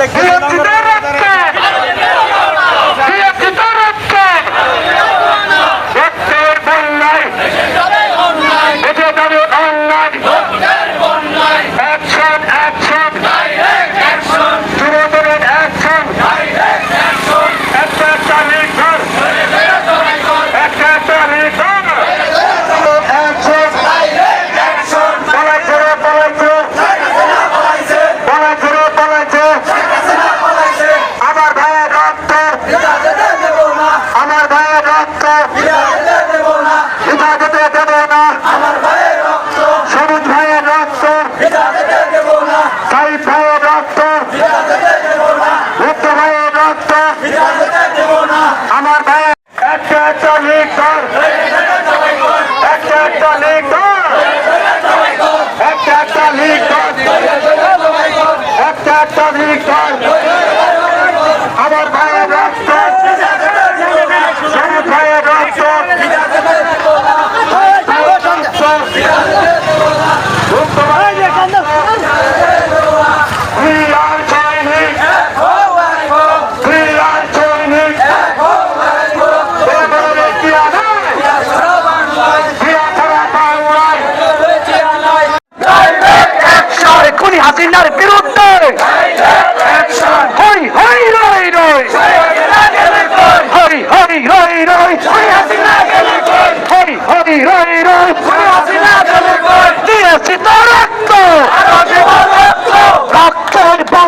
দেখতে সাইদ ভাইয়ের রক্ত মুক্ত ভাইয়ের রক্ত আমার ভাইয়ের একটা একটা লিগ কর একটা একটা লিগ কর একটা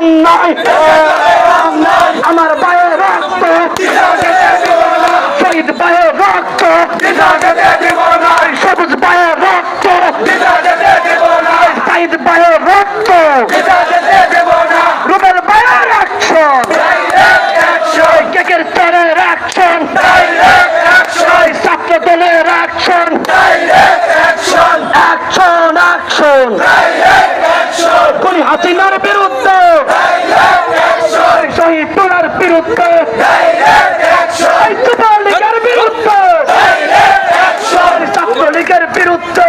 বন্যায় আমার বায়ের রক্ত। শহীদ বায়ের রক্ত। সবুজ বায়ের রক্ত। সাইদ বায়ের রক্ত। রুবেল বায়ের অ্যাকশন কেকের তরের অ্যাকশন ছাত্র দলের অ্যাকশন অ্যাকশন অ্যাকশন কোন হাসিনার বিরুদ্ধে শহীদ তোলার বিরুদ্ধে যুবলীগের বিরুদ্ধে ছাত্রলীগের বিরুদ্ধে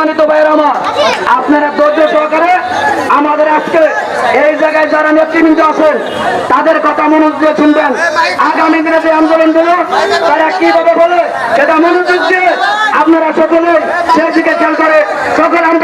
সম্মানিত ভাইয়ের আমার, আপনারা ধৈর্য সহকারে আমাদের আজকে এই জায়গায় যারা নেতৃবৃন্দ আছেন, তাদের কথা মনোজ দিয়ে শুনবেন। আগামী দিনে যে আন্দোলন দিল তারা কীভাবে বলে সেটা মনোযোগ দিয়ে আপনারা সকলে সেদিকে খেয়াল করে। সকল আন্দোলন